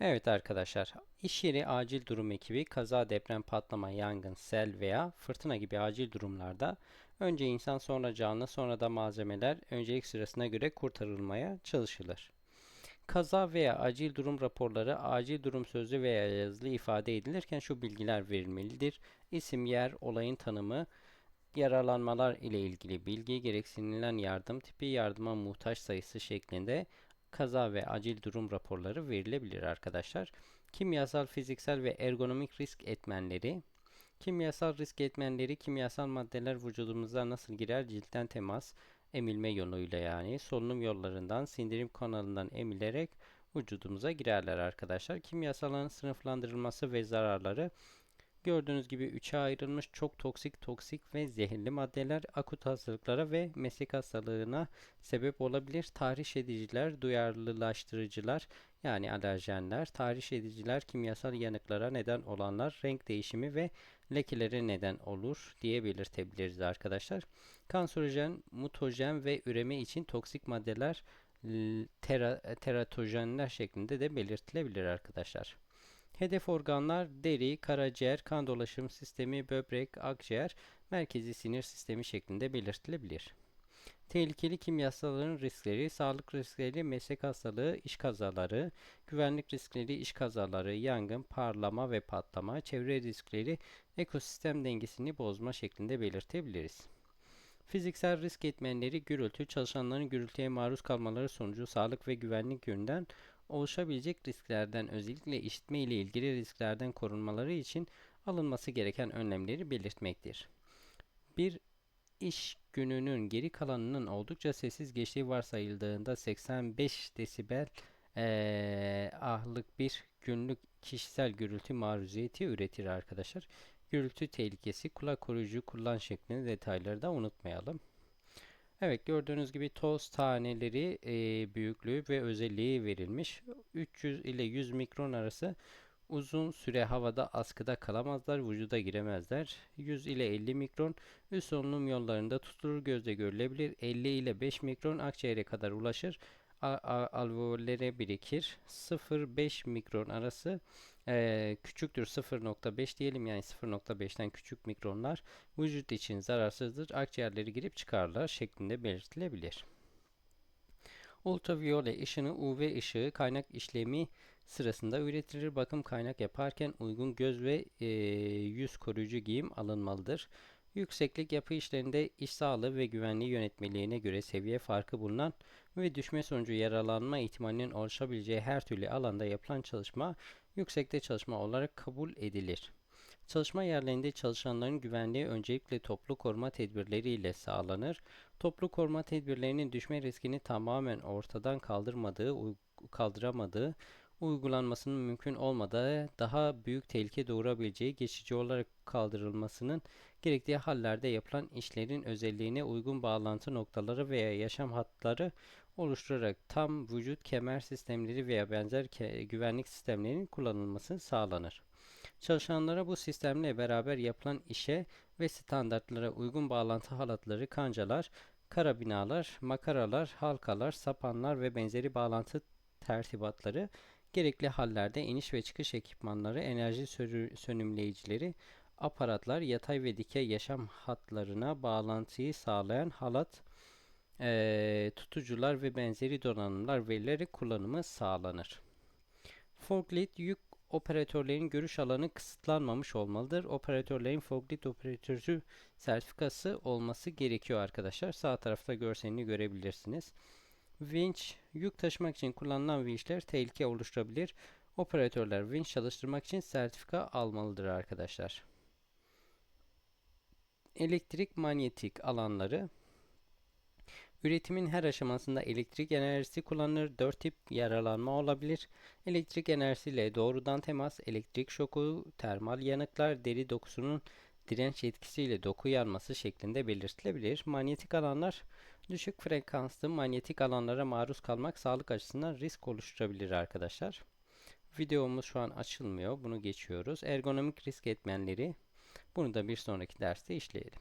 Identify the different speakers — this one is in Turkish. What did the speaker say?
Speaker 1: Evet arkadaşlar, iş yeri acil durum ekibi kaza, deprem, patlama, yangın, sel veya fırtına gibi acil durumlarda önce insan sonra canlı sonra da malzemeler öncelik sırasına göre kurtarılmaya çalışılır. Kaza veya acil durum raporları acil durum sözlü veya yazılı ifade edilirken şu bilgiler verilmelidir. İsim, yer, olayın tanımı, yaralanmalar ile ilgili bilgi, gereksinilen yardım tipi, yardıma muhtaç sayısı şeklinde kaza ve acil durum raporları verilebilir arkadaşlar. Kimyasal, fiziksel ve ergonomik risk etmenleri. Kimyasal risk etmenleri kimyasal maddeler vücudumuza nasıl girer? Ciltten temas, emilme yoluyla yani solunum yollarından, sindirim kanalından emilerek vücudumuza girerler arkadaşlar. Kimyasalların sınıflandırılması ve zararları Gördüğünüz gibi üçe ayrılmış çok toksik, toksik ve zehirli maddeler akut hastalıklara ve meslek hastalığına sebep olabilir. Tahriş ediciler, duyarlılaştırıcılar yani alerjenler, tahriş ediciler kimyasal yanıklara neden olanlar, renk değişimi ve lekelere neden olur diye belirtebiliriz arkadaşlar. Kanserojen, mutajen ve üreme için toksik maddeler tera, teratojenler şeklinde de belirtilebilir arkadaşlar. Hedef organlar deri, karaciğer, kan dolaşım sistemi, böbrek, akciğer, merkezi sinir sistemi şeklinde belirtilebilir. Tehlikeli kimyasalların riskleri, sağlık riskleri, meslek hastalığı, iş kazaları, güvenlik riskleri, iş kazaları, yangın, parlama ve patlama, çevre riskleri, ekosistem dengesini bozma şeklinde belirtebiliriz. Fiziksel risk etmenleri gürültü, çalışanların gürültüye maruz kalmaları sonucu sağlık ve güvenlik yönünden oluşabilecek risklerden özellikle işitme ile ilgili risklerden korunmaları için alınması gereken önlemleri belirtmektir. Bir iş gününün geri kalanının oldukça sessiz geçtiği varsayıldığında 85 desibel ee, ahlık bir günlük kişisel gürültü maruziyeti üretir arkadaşlar. Gürültü tehlikesi kulak koruyucu kullan şeklinde detayları da unutmayalım. Evet gördüğünüz gibi toz taneleri e, büyüklüğü ve özelliği verilmiş. 300 ile 100 mikron arası uzun süre havada askıda kalamazlar, vücuda giremezler. 100 ile 50 mikron üst solunum yollarında tutulur, gözle görülebilir. 50 ile 5 mikron akciğere kadar ulaşır alveollere birikir. 0-5 mikron arası e, küçüktür 0.5 diyelim yani 0.5'ten küçük mikronlar vücut için zararsızdır. Akciğerleri girip çıkarlar şeklinde belirtilebilir. Ultraviyole ışını UV ışığı kaynak işlemi sırasında üretilir. Bakım kaynak yaparken uygun göz ve e, yüz koruyucu giyim alınmalıdır. Yükseklik yapı işlerinde iş sağlığı ve güvenliği yönetmeliğine göre seviye farkı bulunan ve düşme sonucu yaralanma ihtimalinin oluşabileceği her türlü alanda yapılan çalışma yüksekte çalışma olarak kabul edilir. Çalışma yerlerinde çalışanların güvenliği öncelikle toplu koruma tedbirleriyle sağlanır. Toplu koruma tedbirlerinin düşme riskini tamamen ortadan kaldırmadığı, kaldıramadığı uygulanmasının mümkün olmadığı, daha büyük tehlike doğurabileceği geçici olarak kaldırılmasının gerektiği hallerde yapılan işlerin özelliğine uygun bağlantı noktaları veya yaşam hatları oluşturarak tam vücut kemer sistemleri veya benzer güvenlik sistemlerinin kullanılması sağlanır. Çalışanlara bu sistemle beraber yapılan işe ve standartlara uygun bağlantı halatları, kancalar, karabinalar, makaralar, halkalar, sapanlar ve benzeri bağlantı tertibatları Gerekli hallerde iniş ve çıkış ekipmanları, enerji sönümleyicileri, aparatlar, yatay ve dikey yaşam hatlarına bağlantıyı sağlayan halat, e, tutucular ve benzeri donanımlar verilerek kullanımı sağlanır. Forklift yük operatörlerin görüş alanı kısıtlanmamış olmalıdır. Operatörlerin forklift operatörü sertifikası olması gerekiyor arkadaşlar. Sağ tarafta görselini görebilirsiniz. Vinç, yük taşımak için kullanılan vinçler tehlike oluşturabilir. Operatörler vinç çalıştırmak için sertifika almalıdır arkadaşlar. Elektrik manyetik alanları Üretimin her aşamasında elektrik enerjisi kullanılır. Dört tip yaralanma olabilir. Elektrik enerjisiyle doğrudan temas, elektrik şoku, termal yanıklar, deri dokusunun direnç etkisiyle doku yanması şeklinde belirtilebilir. Manyetik alanlar düşük frekanslı manyetik alanlara maruz kalmak sağlık açısından risk oluşturabilir arkadaşlar. Videomuz şu an açılmıyor. Bunu geçiyoruz. Ergonomik risk etmenleri. Bunu da bir sonraki derste işleyelim.